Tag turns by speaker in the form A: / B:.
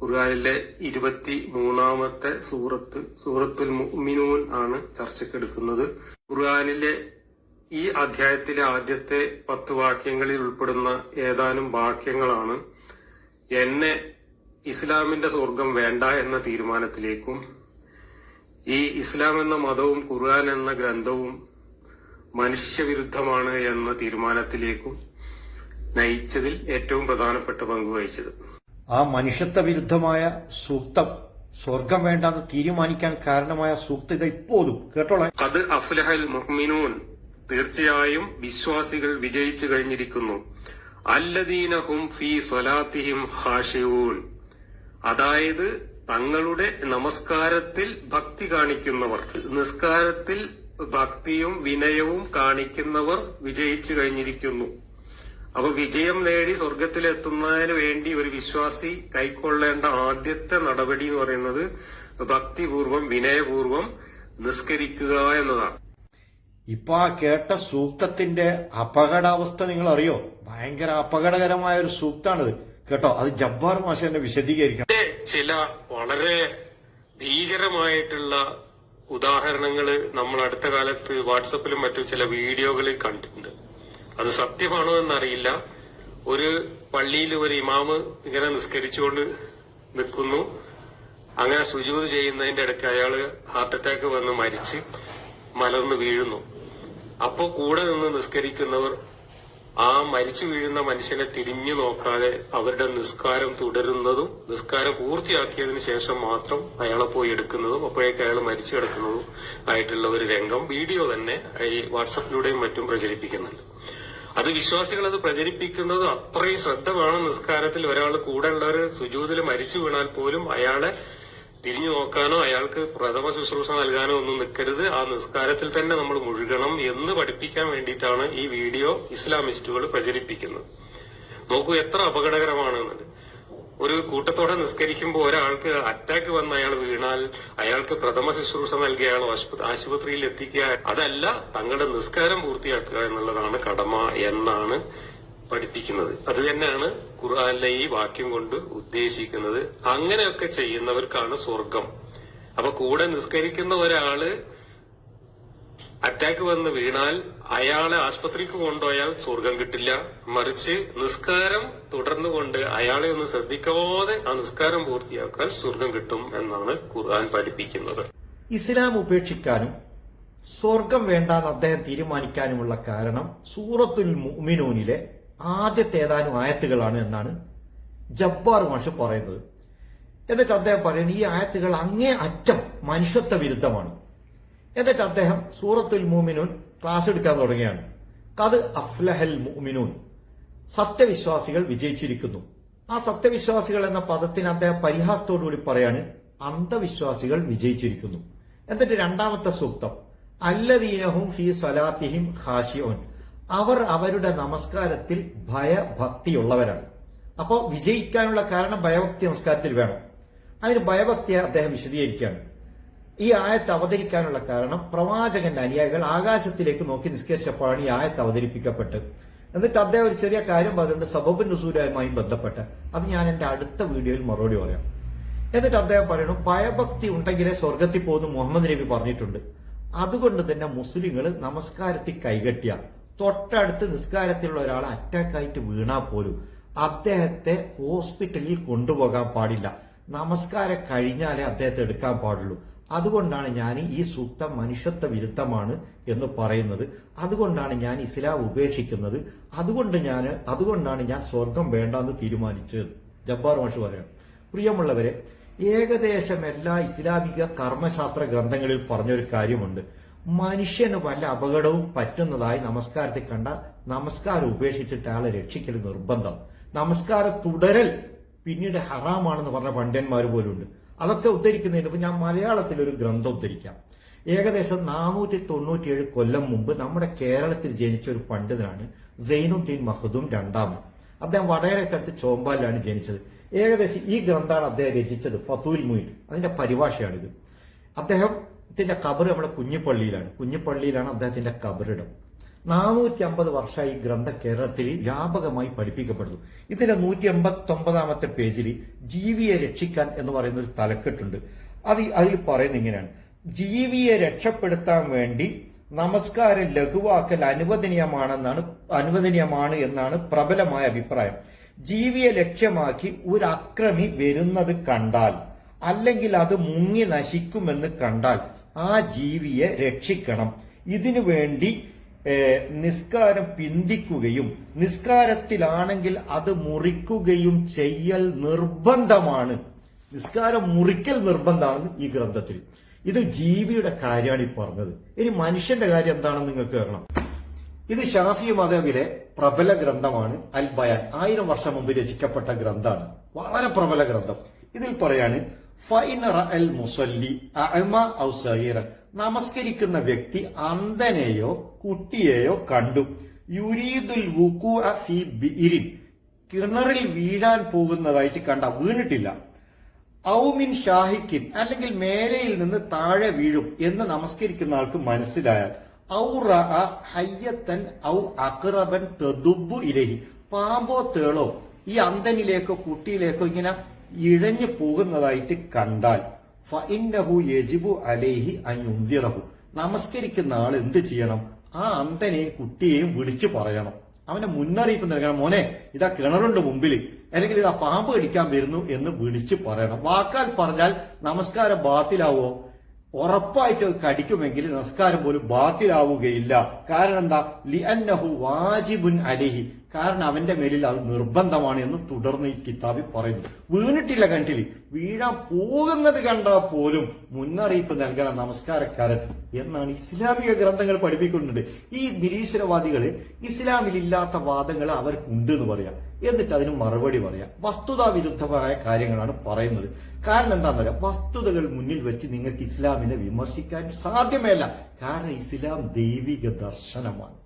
A: ഖുർആനിലെ ഇരുപത്തി മൂന്നാമത്തെ സൂറത്ത് സൂറത്തുൽ മുഅ്മിനൂൻ ആണ് ചർച്ചയ്ക്കെടുക്കുന്നത് ഖുർആാനിലെ ഈ അധ്യായത്തിലെ ആദ്യത്തെ പത്ത് വാക്യങ്ങളിൽ ഉൾപ്പെടുന്ന ഏതാനും വാക്യങ്ങളാണ് എന്നെ ഇസ്ലാമിന്റെ സ്വർഗം വേണ്ട എന്ന തീരുമാനത്തിലേക്കും ഈ ഇസ്ലാം എന്ന മതവും ഖുർആൻ എന്ന ഗ്രന്ഥവും മനുഷ്യവിരുദ്ധമാണ് എന്ന തീരുമാനത്തിലേക്കും നയിച്ചതിൽ ഏറ്റവും പ്രധാനപ്പെട്ട പങ്ക് വഹിച്ചത്.
B: ആ മനുഷ്യത്വ വിരുദ്ധമായ സൂക്തം സ്വർഗം വേണ്ടെന്ന് തീരുമാനിക്കാൻ കാരണമായ സൂക്ത ഇത് ഇപ്പോഴും. കേട്ടോളാം
A: അത് അഫ്ലഹൽ മുഹ്മിനൂൻ തീർച്ചയായും വിശ്വാസികൾ വിജയിച്ചു കഴിഞ്ഞിരിക്കുന്നു. അല്ലദീനഹും ഫി സ്വലാത്തിഹിം ഹാഷിയൂൻ അതായത് തങ്ങളുടെ നമസ്കാരത്തിൽ ഭക്തി കാണിക്കുന്നവർ നിസ്കാരത്തിൽ ഭക്തിയും വിനയവും കാണിക്കുന്നവർ വിജയിച്ചു കഴിഞ്ഞിരിക്കുന്നു. അപ്പൊ വിജയം നേടി സ്വർഗത്തിലെത്തുന്നതിന് വേണ്ടി ഒരു വിശ്വാസി കൈക്കൊള്ളേണ്ട ആദ്യത്തെ നടപടി എന്ന് പറയുന്നത് ഭക്തിപൂർവം വിനയപൂർവം നിസ്കരിക്കുക എന്നതാണ്.
B: ഇപ്പൊ ആ കേട്ട സൂക്തത്തിന്റെ അപകടാവസ്ഥ നിങ്ങൾ അറിയോ ഭയങ്കര അപകടകരമായ ഒരു സൂക്താണിത്. കേട്ടോ അത് ജബ്ബാർ മാഷ എന്നെ വിശദീകരിക്കണം.
A: ചില വളരെ ഭീകരമായിട്ടുള്ള ഉദാഹരണങ്ങൾ നമ്മൾ അടുത്ത കാലത്ത് വാട്സപ്പിലും മറ്റും ചില വീഡിയോകളിൽ കണ്ടിട്ടുണ്ട്. അത് സത്യമാണോ എന്നറിയില്ല. ഒരു പള്ളിയിൽ ഒരു ഇമാമ് ഇങ്ങനെ നിസ്കരിച്ചുകൊണ്ട് നിൽക്കുന്നു. അങ്ങനെ സുജൂത് ചെയ്യുന്നതിന്റെ ഇടയ്ക്ക് അയാൾ ഹാർട്ട് അറ്റാക്ക് വന്ന് മരിച്ച് മലർന്ന് വീഴുന്നു. അപ്പോ കൂടെ നിന്ന് നിസ്കരിക്കുന്നവർ ആ മരിച്ചു വീഴുന്ന മനുഷ്യനെ തിരിഞ്ഞു നോക്കാതെ അവരുടെ നിസ്കാരം തുടരുന്നതും നിസ്കാരം പൂർത്തിയാക്കിയതിന് ശേഷം മാത്രം അയാളെ പോയി എടുക്കുന്നതും അപ്പോഴേക്ക് അയാൾ മരിച്ചു കിടക്കുന്നതും ആയിട്ടുള്ള ഒരു രംഗം വീഡിയോ തന്നെ ഈ വാട്സപ്പിലൂടെയും മറ്റും പ്രചരിപ്പിക്കുന്നുണ്ട്. അത് വിശ്വാസികൾ അത് പ്രചരിപ്പിക്കുന്നത് അത്രയും ശ്രദ്ധ വേണം. നിസ്കാരത്തിൽ ഒരാൾ കൂടെ ഉള്ളവർ സുജൂതിൽ മരിച്ചു വീണാൽ പോലും അയാളെ തിരിഞ്ഞു നോക്കാനോ അയാൾക്ക് പ്രഥമ ശുശ്രൂഷ നൽകാനോ ഒന്നും നിൽക്കരുത്. ആ നിസ്കാരത്തിൽ തന്നെ നമ്മൾ മുഴുകണം എന്ന് പഠിപ്പിക്കാൻ വേണ്ടിയിട്ടാണ് ഈ വീഡിയോ ഇസ്ലാമിസ്റ്റുകൾ പ്രചരിപ്പിക്കുന്നത്. നോക്കൂ എത്ര അപകടകരമാണെന്നത് ഒരു കൂട്ടത്തോടെ നിസ്കരിക്കുമ്പോൾ ഒരാൾക്ക് അറ്റാക്ക് വന്ന് അയാൾ വീണാൽ അയാൾക്ക് പ്രഥമ ശുശ്രൂഷ നൽകി അയാൾ ആശുപത്രിയിൽ എത്തിക്കുക. അതല്ല തങ്ങളുടെ നിസ്കാരം പൂർത്തിയാക്കുക എന്നുള്ളതാണ് കടമ എന്നാണ് പഠിപ്പിക്കുന്നത്. അത് തന്നെയാണ് ഖുർആാനിലെ ഈ വാക്യം കൊണ്ട് ഉദ്ദേശിക്കുന്നത്. അങ്ങനെയൊക്കെ ചെയ്യുന്നവർക്കാണ് സ്വർഗം അപ്പൊ കൂടെ നിസ്കരിക്കുന്ന ഒരാൾ അറ്റാക്ക് വന്ന് വീണാൽ അയാളെ ആശുപത്രിക്ക് കൊണ്ടുപോയാൽ സ്വർഗം കിട്ടില്ല. മറിച്ച് നിസ്കാരം തുടർന്നുകൊണ്ട് അയാളെ ഒന്ന് ശ്രദ്ധിക്കാതെ ആ നിസ്കാരം പൂർത്തിയാക്കാൻ സ്വർഗം കിട്ടും എന്നാണ് ഖുർആൻ പഠിപ്പിക്കുന്നത്.
B: ഇസ്ലാം ഉപേക്ഷിക്കാനും സ്വർഗം വേണ്ടാന്ന് അദ്ദേഹം തീരുമാനിക്കാനുമുള്ള കാരണം സൂറത്തുൽ മുഅ്മിനൂനിലെ ആദ്യത്തെ ഏതാനും ആയത്തുകളാണ് എന്നാണ് ജബ്ബാർ മാഷ് പറയുന്നത്. എന്നിട്ട് അദ്ദേഹം പറയുന്നത് ഈ ആയത്തുകൾ അങ്ങേ അറ്റം മനുഷ്യത്വ വിരുദ്ധമാണ്. എന്നിട്ട് അദ്ദേഹം സൂറത്തുൽ മുഅ്മിനൂൻ ക്ലാസ് എടുക്കാൻ തുടങ്ങിയാണ് കത് അഫ്ലഹൽ മുഅ്മിനൂൻ. സത്യവിശ്വാസികൾ വിജയിച്ചിരിക്കുന്നു. ആ സത്യവിശ്വാസികൾ എന്ന പദത്തിന് അദ്ദേഹം പരിഹാസത്തോടുകൂടി പറയാണ് അന്ധവിശ്വാസികൾ വിജയിച്ചിരിക്കുന്നു. എന്നിട്ട് രണ്ടാമത്തെ സൂക്തം അല്ലദീനഹും ഫി സ്വലാത്തിഹിം ഹാഷിയോൻ അവർ അവരുടെ നമസ്കാരത്തിൽ ഭയഭക്തിയുള്ളവരാണ്. അപ്പോൾ വിജയിക്കാനുള്ള കാരണം ഭയഭക്തി നമസ്കാരത്തിൽ വേണം. അതിന് ഭയഭക്തിയെ അദ്ദേഹം വിശദീകരിക്കുകയാണ്. ഈ ആയത്ത് അവതരിക്കാനുള്ള കാരണം പ്രവാചകന്റെ അനുയായികൾ ആകാശത്തിലേക്ക് നോക്കി നിസ്കരിച്ചപ്പോഴാണ് ഈ ആയത്ത് അവതരിപ്പിക്കപ്പെട്ടത്. എന്നിട്ട് അദ്ദേഹം ഒരു ചെറിയ കാര്യം പറഞ്ഞിട്ടുണ്ട് സബബിൻ നുസൂലുമായി ബന്ധപ്പെട്ട്. അത് ഞാൻ എന്റെ അടുത്ത വീഡിയോയിൽ മറുപടി പറയാം. എന്നിട്ട് അദ്ദേഹം പറയുന്നു ഭയഭക്തി ഉണ്ടെങ്കിലേ സ്വർഗത്തിൽ പോകുന്നു മുഹമ്മദ് നബി പറഞ്ഞിട്ടുണ്ട്. അതുകൊണ്ട് തന്നെ മുസ്ലിങ്ങൾ നമസ്കാരത്തിൽ കൈകെട്ടിയ. തൊട്ടടുത്ത് നിസ്കാരത്തിലുള്ള ഒരാൾ അറ്റാക്കായിട്ട് വീണാ പോലും അദ്ദേഹത്തെ ഹോസ്പിറ്റലിൽ കൊണ്ടുപോകാൻ പാടില്ല. നമസ്കാരം കഴിഞ്ഞാലേ അദ്ദേഹത്തെ എടുക്കാൻ പാടുള്ളൂ. അതുകൊണ്ടാണ് ഞാൻ ഈ സൂക്തം മനുഷ്യത്വ വിരുദ്ധമാണ് എന്ന് പറയുന്നത്. അതുകൊണ്ടാണ് ഞാൻ ഇസ്ലാം ഉപേക്ഷിക്കുന്നത്. അതുകൊണ്ട് ഞാൻ അതുകൊണ്ടാണ് ഞാൻ സ്വർഗം വേണ്ടെന്ന് തീരുമാനിച്ചത്. ജബ്ബാർ മാഷ് പറയാം പ്രിയമുള്ളവരെ ഏകദേശം എല്ലാ ഇസ്ലാമിക കർമ്മശാസ്ത്ര ഗ്രന്ഥങ്ങളിൽ പറഞ്ഞൊരു കാര്യമുണ്ട്. മനുഷ്യന് വല്ല അപകടവും പറ്റുന്നതായി നമസ്കാരത്തിൽ കണ്ട നമസ്കാരം ഉപേക്ഷിച്ചിട്ട് ആളെ രക്ഷിക്കൽ നിർബന്ധം. നമസ്കാരം തുടരൽ പിന്നീട് ഹറാമാണെന്ന് പറഞ്ഞ പണ്ഡ്യന്മാർ പോലുണ്ട്. അതൊക്കെ ഉദ്ധരിക്കുന്നതിന് മുമ്പ് ഞാൻ മലയാളത്തിൽ ഒരു ഗ്രന്ഥം ഉദ്ധരിക്കാം. ഏകദേശം നാനൂറ്റി തൊണ്ണൂറ്റിയേഴ് കൊല്ലം മുമ്പ് നമ്മുടെ കേരളത്തിൽ ജനിച്ച ഒരു പണ്ഡിതനാണ് സൈനുദ്ദീൻ മഹദൂം രണ്ടാമൻ. അദ്ദേഹം വടകരക്കടുത്ത് ചോമ്പാലിലാണ് ജനിച്ചത്. ഏകദേശം ഈ ഗ്രന്ഥമാണ് അദ്ദേഹം രചിച്ചത് ഫത്തൂൽ മുയിൻ അതിന്റെ പരിഭാഷയാണിത്. അദ്ദേഹത്തിന്റെ കബർ നമ്മുടെ കുഞ്ഞിപ്പള്ളിയിലാണ്. കുഞ്ഞിപ്പള്ളിയിലാണ് അദ്ദേഹത്തിന്റെ കബറിടം. നാനൂറ്റി അമ്പത് വർഷമായി ഗ്രന്ഥ കേരളത്തിൽ വ്യാപകമായി പഠിപ്പിക്കപ്പെടുന്നു. ഇതിന്റെ നൂറ്റി എൺപത്തി ഒമ്പതാമത്തെ പേജിൽ ജീവിയെ രക്ഷിക്കാൻ എന്ന് പറയുന്ന ഒരു തലക്കെട്ടുണ്ട്. അത് അതിൽ പറയുന്നത് ഇങ്ങനെയാണ്. ജീവിയെ രക്ഷപ്പെടുത്താൻ വേണ്ടി നമസ്കാരം ലഘുവാക്കൽ അനുവദനീയമാണെന്നാണ് അനുവദനീയമാണ് എന്നാണ് പ്രബലമായ അഭിപ്രായം. ജീവിയെ ലക്ഷ്യമാക്കി ഒരു അക്രമി വരുന്നത് കണ്ടാൽ അല്ലെങ്കിൽ അത് മുങ്ങി നശിക്കുമെന്ന് കണ്ടാൽ ആ ജീവിയെ രക്ഷിക്കണം. ഇതിനു വേണ്ടി നിസ്കാരം പിന്തിക്കുകയും നിസ്കാരത്തിലാണെങ്കിൽ അത് മുറിക്കുകയും ചെയ്യൽ നിർബന്ധമാണ്. നിസ്കാരം മുറിക്കൽ നിർബന്ധമാണ് ഈ ഗ്രന്ഥത്തിൽ. ഇത് ജീവിയുടെ കാര്യമാണ് ഈ പറഞ്ഞത്. ഇനി മനുഷ്യന്റെ കാര്യം എന്താണെന്ന് നിങ്ങൾക്ക് കേൾക്കണം. ഇത് ഷാഫി മതവിലെ പ്രബല ഗ്രന്ഥമാണ് അൽ ബയാൻ. ആയിരം വർഷം മുമ്പ് രചിക്കപ്പെട്ട ഗ്രന്ഥമാണ്. വളരെ പ്രബല ഗ്രന്ഥം. ഇതിൽ പറയാണ് മുസല്ലി അഅമ ഔ സഹീറൻ നമസ്കരിക്കുന്ന വ്യക്തി അന്ധനെയോ കുട്ടിയെയോ കണ്ടു. യുരീദുൽ വുക്കു ബിഇരിൻ. കിണറിൽ വീഴാൻ പോകുന്നതായിട്ട് കണ്ട വീണിട്ടില്ല. ഔമിൻ ഷാഹിക്കിൻ അല്ലെങ്കിൽ മേലയിൽ നിന്ന് താഴെ വീഴും എന്ന് നമസ്കരിക്കുന്ന ആൾക്ക് മനസ്സിലായാൽ ഔ ഹയ്യത്തൻ ഔ അക്റബൻ തെതുബു ഇരഹി പാമ്പോ തേളോ ഈ അന്തനിലേക്കോ കുട്ടിയിലേക്കോ ഇങ്ങനെ ഇഴഞ്ഞു പോകുന്നതായിട്ട് കണ്ടാൽ ഫഇന്നഹു യജിബു അലൈഹി അയുന്തിറഹു നമസ്കരിക്കുന്ന ആൾ എന്ത് ചെയ്യണം? ആ അന്തനെയും കുട്ടിയെയും വിളിച്ചു പറയണം. അവനെ മുന്നറിയിപ്പ് നൽകണം. മോനെ ഇതാ കിണറുണ്ട് മുമ്പിൽ അല്ലെങ്കിൽ ഇതാ പാമ്പ് കടിക്കാൻ വരുന്നു എന്ന് വിളിച്ചു പറയണം. വാക്കാൽ പറഞ്ഞാൽ നമസ്കാരം ബാത്തിലാവോ? ഉറപ്പായിട്ട് കടിക്കുമെങ്കിൽ നമസ്കാരം പോലും ബാത്തിലാവുകയില്ല. കാരണം എന്താ? ലിഅന്നഹു വാജിബുൻ അലഹി. കാരണം അവന്റെ മേലിൽ അത് നിർബന്ധമാണ് എന്ന് തുടർന്ന് ഈ കിതാബിൽ പറയുന്നു. വീണിട്ടില്ല കണ്ടിൽ വീഴാൻ പോകുന്നത് കണ്ടാൽ പോലും മുന്നറിയിപ്പ് നൽകണം നമസ്കാരക്കാരൻ എന്നാണ് ഇസ്ലാമിക ഗ്രന്ഥങ്ങൾ പഠിപ്പിക്കുന്നുണ്ട്. ഈ നിരീശ്വരവാദികൾ ഇസ്ലാമിൽ ഇല്ലാത്ത വാദങ്ങൾ അവർക്കുണ്ട് എന്ന് പറയാം. എന്നിട്ട് അതിന് മറുപടി പറയാം. വസ്തുതാ വിരുദ്ധമായ കാര്യങ്ങളാണ് പറയുന്നത്. കാരണം എന്താണെന്ന് പറയാം വസ്തുതകൾ മുന്നിൽ വെച്ച് നിങ്ങൾക്ക് ഇസ്ലാമിനെ വിമർശിക്കാൻ സാധ്യമല്ല കാരണം ഇസ്ലാം ദൈവിക ദർശനമാണ്.